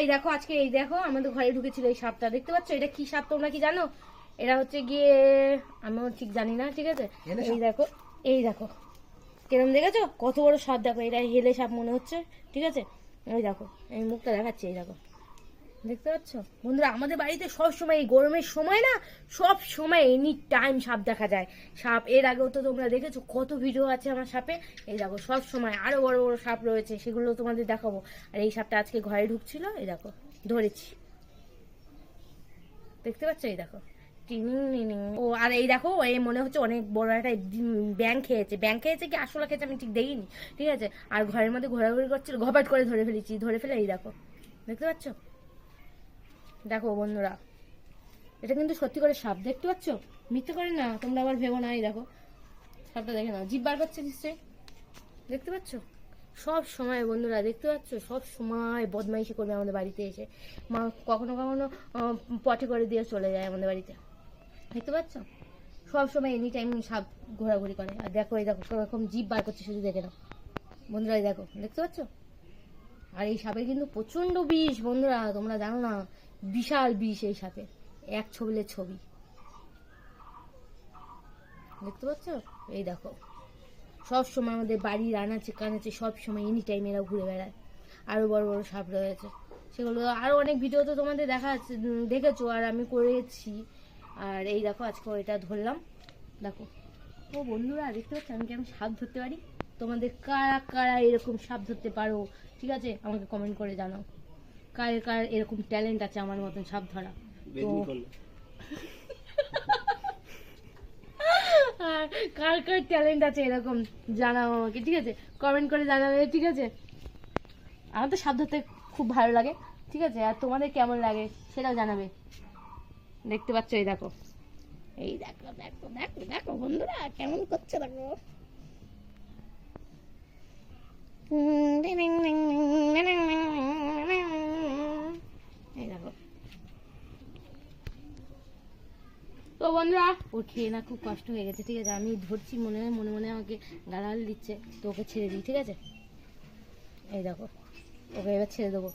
এই দেখো আজকে এই দেখো আমাদের ঘরে ঢুকেছিল এই সাপটা। দেখতে পাচ্ছ? এটা কি সাপ তোমরা কি জানো? এটা হচ্ছে গিয়ে আমিও ঠিক জানি না ঠিক আছে? এই দেখো এই দেখো। কিরম দেখেছ? কত বড় সাপ দেখো এটা হেলে সাপ মনে হচ্ছে ঠিক আছে? ওই দেখো এই মুখটা দেখাচ্ছি এই দেখো। দেখতে পাচ্ছ? বন্ধুরা, আমাদের বাড়িতে সব সময় এই গরমের সময় না, সব সময় এনি টাইম সাপ দেখা যায়। সাপ, এর আগেও তো তোমরা দেখেছ, কত ভিডিও আছে আমার সাপে। এই দেখো, সব সময় আরও বড় বড় সাপ রয়েছে, সেগুলো তোমাদের দেখাবো। আর এই সাপটা আজকে ঘরে ঢুকছিল, এই দেখো, ধরেছি। দেখতে পাচ্ছ? এই দেখো। ও, আর এই দেখো এই মনে হচ্ছে অনেক বড় একটা ব্যাংক খেয়েছে। ব্যাংক খেয়েছে কি আসলে খেয়েছে আমি ঠিক দেখিনি, ঠিক আছে? আর ঘরের মধ্যে ঘোরাঘুরি করছিল, ঘপাট করে ধরে ফেলেছি, ধরে ফেলে এই দেখো। দেখতে পাচ্ছ? দেখো বন্ধুরা, এটা কিন্তু সত্যি করে সাপ দেখতে পাচ্ছ? মিথ্যে করে না, তোমরা আবার ভেবো না, এই দেখো। সাপটা দেখে নাও জিভ বার করছে নিশ্চয়ই। দেখতে পাচ্ছ? সব সময় বন্ধুরা, দেখতে পাচ্ছ? সব সময় বদমাইশি করবে আমাদের বাড়িতে এসে। মা কখনো কখনো পটি করে দিয়ে চলে যায় আমাদের বাড়িতে। দেখতে পাচ্ছ? সব সময় এনি টাইম সাপ ঘোরাঘুরি করে। আর দেখো, এই দেখো সব রকম জিভ বার করছে, শুধু দেখে নাও। বন্ধুরা দেখো, দেখতে পাচ্ছ? আর এই সাপের কিন্তু প্রচণ্ড বিষ, বন্ধুরা, তোমরা জানো না। বিশাল বিষ এই সাপে এক ছবিলে ছবি। দেখতে পাচ্ছ? এই দেখো। সব সময় আমাদের বাড়ির আনাচে কানাচে সব সময় এনি টাইম এরা ঘুরে বেড়ায়। আরও বড় বড় সাপ রয়েছে। সেগুলো আরও অনেক ভিডিও তো তোমাদের দেখা দেখেছ। আর আমি করেছি। আর এই দেখো, আজকে এটা ধরলাম। দেখো। ও বন্ধুরা, দেখতে পাচ্ছ? আমি কি আমি সাপ ধরতে পারি? তোমাদের কারা কারা এরকম সাপ ধরতে পারো? ঠিক আছে? আমাকে কমেন্ট করে জানাও। কার কার এরকম ট্যালেন্ট আছে আমার মতন সাপ ধরা। তো আর কার কার ট্যালেন্ট আছে এরকম জানাও আমাকে ঠিক আছে? কমেন্ট করে জানাবে ঠিক আছে? আমার তো সাপ ধরতে খুব ভালো লাগে ঠিক আছে? আর তোমাদের কেমন লাগে সেটাও জানাবে। দেখতে পাচ্ছ এই দেখো। এই দেখো দেখো দেখো দেখো বন্ধুরা কেমন করছে দেখো? এই তো বন্ধুরা ওর খেয়ে না খুব কষ্ট হয়ে গেছে, ঠিক আছে? আমি ধরছি মনে মনে মনে আমাকে গালাগাল দিচ্ছে, তো ওকে ছেড়ে দিই, ঠিক আছে? এই দেখো, ওকে এবার ছেড়ে দেবো।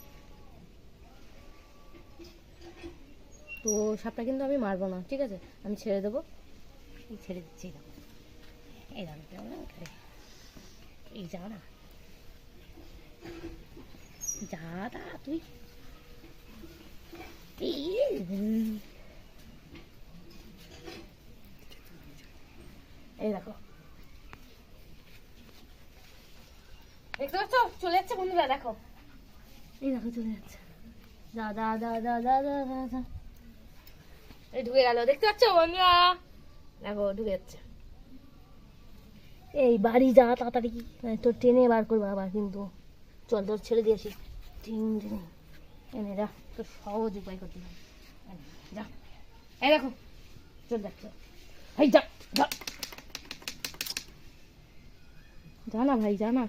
তো সাপটা কিন্তু আমি মারবো না, ঠিক আছে? আমি ছেড়ে দেবো। ছেড়ে দিচ্ছি, এই দেখো। এই এই যা না। যা তুই। এই দেখো। দেখতে চলে যাচ্ছে বন্ধুরা দেখো। এই চলে যাচ্ছে। দাদা দাদা দেখো যাচ্ছে। এই বাড়ি যা তাড়াতাড়ি মানে তোর ট্রেনে বার করব আবার কিন্তু। চল তোর ছেড়ে দিয়েছি তিন দিন এনে যা। তোর সহজ উপায় করতে হবে। যা। এই দেখো চল যাচ্ছে এই যা যা। জানা ভাই জানা